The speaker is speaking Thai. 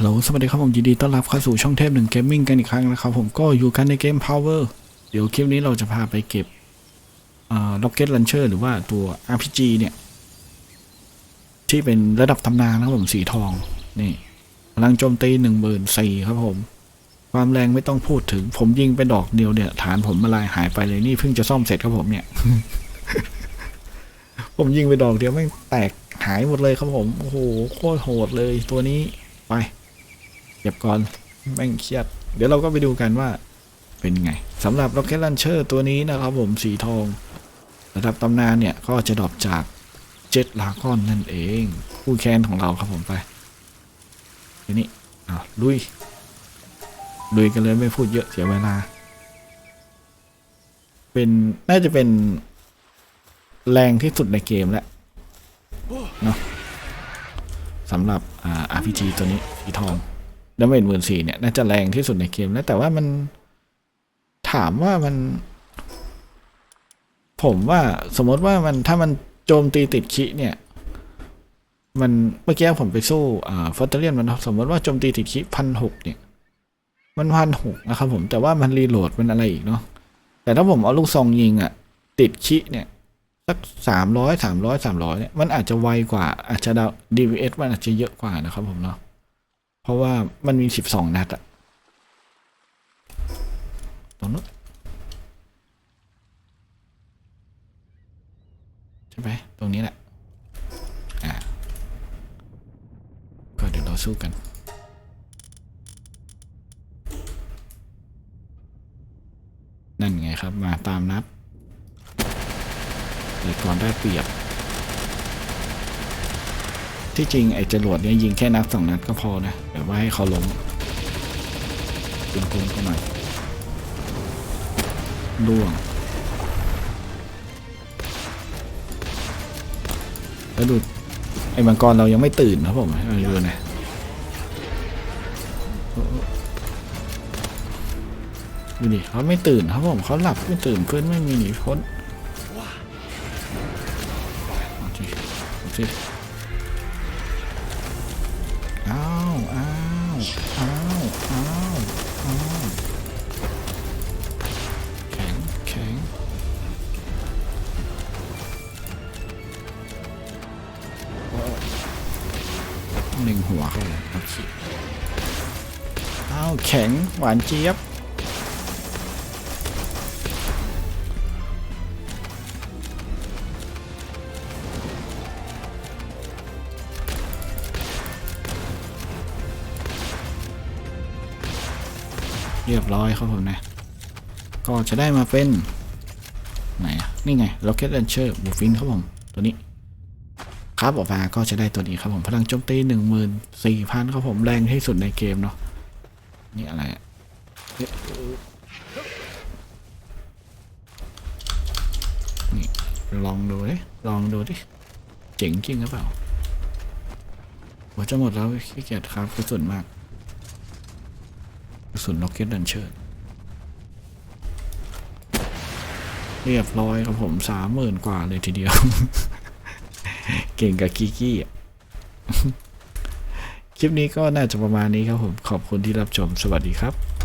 ฮัลโหลสวัสดีครับผมยินดีต้อนรับเข้าสู่ช่องเทพหนึ่งเกมมิ่งกันอีกครั้งนะครับผมก็อยู่กันในเกม Power เดี๋ยวคลิปนี้เราจะพาไปเก็บอ่า Rocket Launcher หรือว่าตัว RPG เนี่ย ที่เป็นระดับตำนานนะครับผมสีทอง นี่พลังโจมตีหนึ่งหมื่นสี่ครับผม ความแรงไม่ต้องพูดถึง ผมยิงไปดอกเดียวเนี่ย ฐานผมมาลายหายไปเลยนี่เพิ่งจะซ่อมเสร็จครับผมเนี่ย ผมยิงไปดอกเดียวไม่งแตกหายหมดเลยครับผมโอ้โหโคตรโหดเลยตัวนี้ไป ก็บก่อนแม่งเครียด เดี๋ยวเราก็ไปดูกันว่าเป็นไงสำหรับ Rocket Launcher ตัวนี้นะครับผมสีทอง ระดับตำนานเนี่ย ก็จะดรอปจากเจ็ตลาก้อนนั่นเอง คู่แค้นของเราครับผมไปทีนี้อ้าวลุย ลุยกันเลยไม่พูดเยอะเสียเวลา เป็นน่าจะเป็นแรงที่สุดในเกมแล้วเนาะสำหรับอ่า RPG ตัวนี้สีทอง ดาเมจหมื่นสี่เนี่ย น่าจะแรงที่สุดในเกมแล้ว แต่ว่ามันถามว่ามัน ผมว่าสมมติว่ามันถ้ามันโจมตีติดคิเนี่ย มันเมื่อกี้ผมไปสู้อ่าฟอตเตเลียนมันสมมติว่าโจมตีติดคิพันหกเนี่ย มันพันหกนะครับผมแต่ว่ามันรีโหลดมันอะไรอีกเนาะแต่ถ้าผมเอาลูกซองยิงอะติดคิเนี่ยสักสามร้อยสามร้อยสามร้อยเนี่ยมันอาจจะไวกว่าอาจจะดาว DPS มันอาจจะเยอะกว่านะครับผมเนาะ ราะว่ามันมีสิบสองนัดอะตรงนู้นใช่ไหมตรงนี้แหละ อ่า ก็เดี๋ยวเราสู้กันนั่นไงครับ มาตามนัดเดี๋ยวก่อนได้เปรียบ ที่จริงไอ้จรวดเนี่ยยิงแค่นัดสองนัดก็พอนะแบบว่าให้เขาล้มยิงพุ่งเข้ามาล่วงแล้วดูไอ้มังกรเรายังไม่ตื่นนะผมเอาดูนะดูดิเขาไม่ตื่นครับผมเขาหลับไม่ตื่นเพื่อนไม่มีหนีพ้นเอาสิเอาสิอ้าว อ้าวอ้าวอ้าวอ้าวแข็งแข็งหนึ่งหัวเข้าเลยโอเคอ้าวแข็งหวานเจี๊ยบ เรียบร้อยครับผมนะ ก็จะได้มาเป็น ไหนอะนี่ไง Rocket Launcher บูฟินครับผมตัวนี้ ครับออกมาก็จะได้ตัวนี้ครับผมพลังโจมตีหนึ่งหมื่นสี่พันครับผมแรงที่สุดในเกมเนาะนี่อะไรอะนี่ลองดูดิลองดูดิเจ๋งจริงหรือเปล่าหัวจะหมดแล้วขี้เกียจครับกระสุนมาก ระสุนล็อกเก็ตดันเชิร์เรียบร้อยครับผมสามหมื่นกว่าเลยทีเดียว เก่งกับกี้กี้คลิปนี้ก็น่าจะประมาณนี้ครับผม ขอบคุณที่รับชมสวัสดีครับ